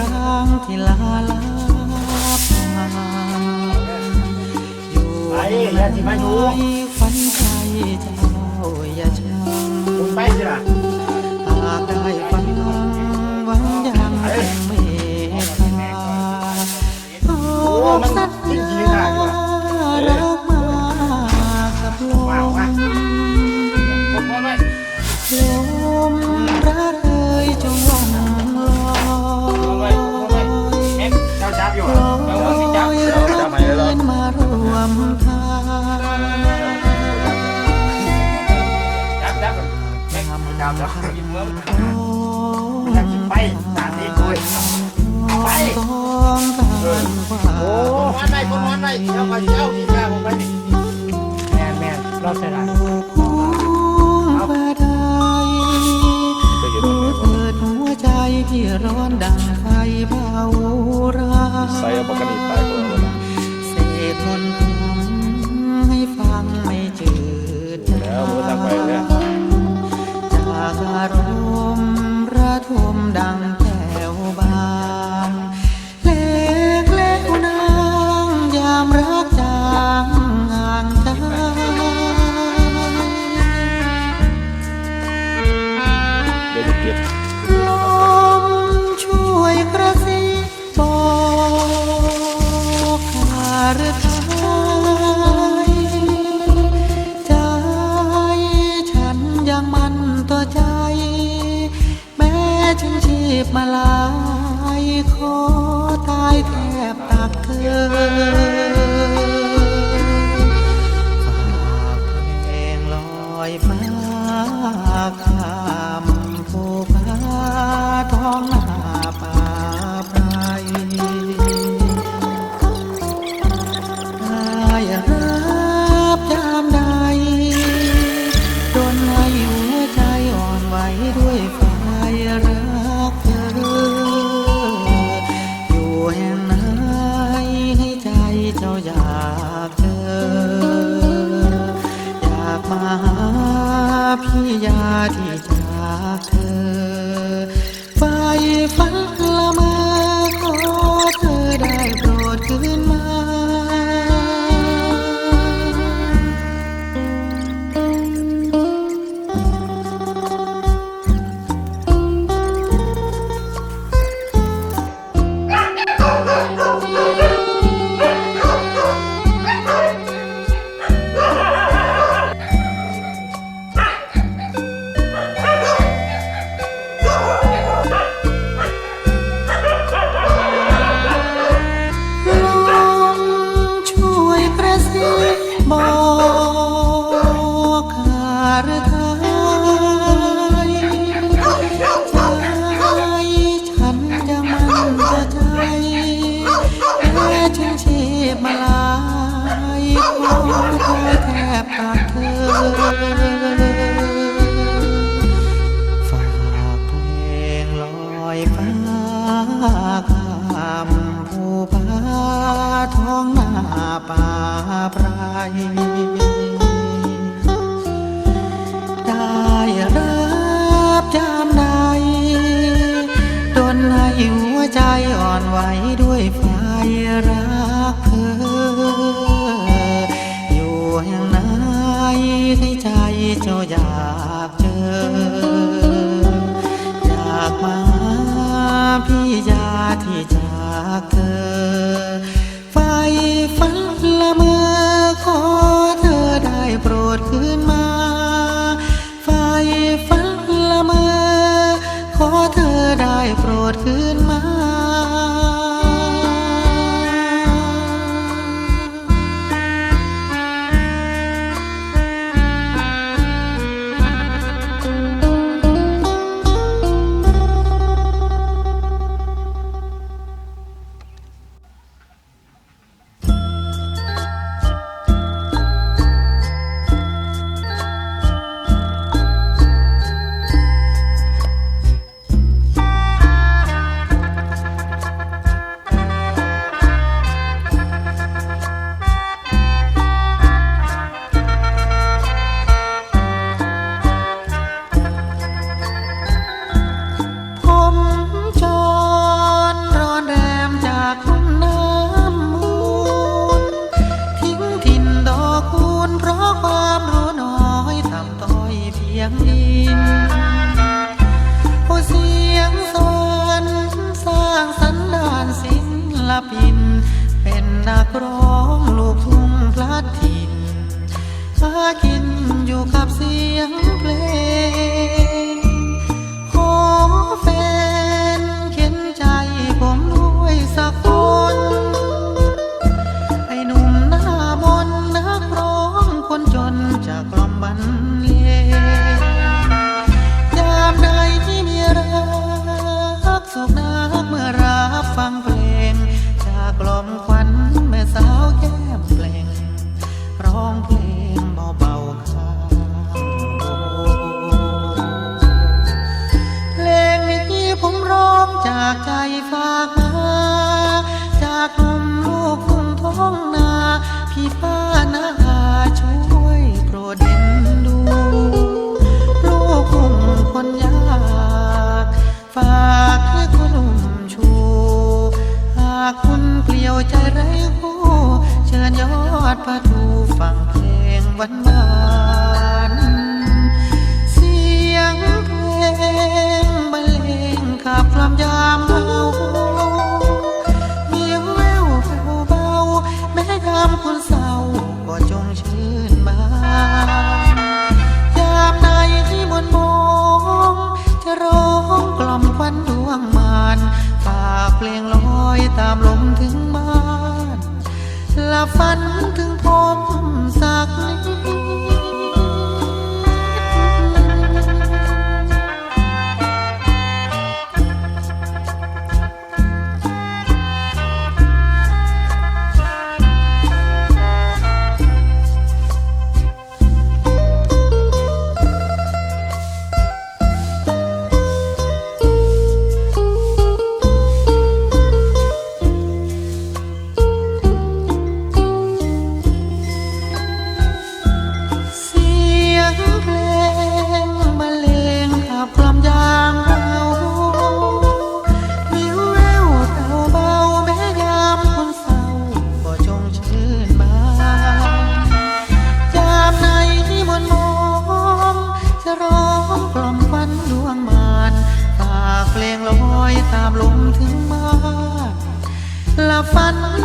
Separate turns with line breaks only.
ร้างที่ลาลาพาอยู่ในฝันใจเจ้าอย่าช้า
ไปสา
มนี้
คุยไปโอ้วันไหนคนวันไนเจ้าก็เจ้ามาผมไปนี่แม่แม่รอเสี
ย
ดายที่ร้อนดังไฟเผารา
ใส่เอาปกติ
ไป มาลายขอตายแทบตักเกิน ใจอ่อนไหวด้วยไฟรักเธอ อยู่แห่งไหนที่ใจเจ้าอยากเจอ งดีผู้เสียงสอนสร้างสรรดานศิลปิน เป็นนักร้องลูกทุ่งพลัดถิ่นหากินอยู่กับเสียง ดประตูฟังเพลงวันวา ละฝันถึงผมสักนิด I fun.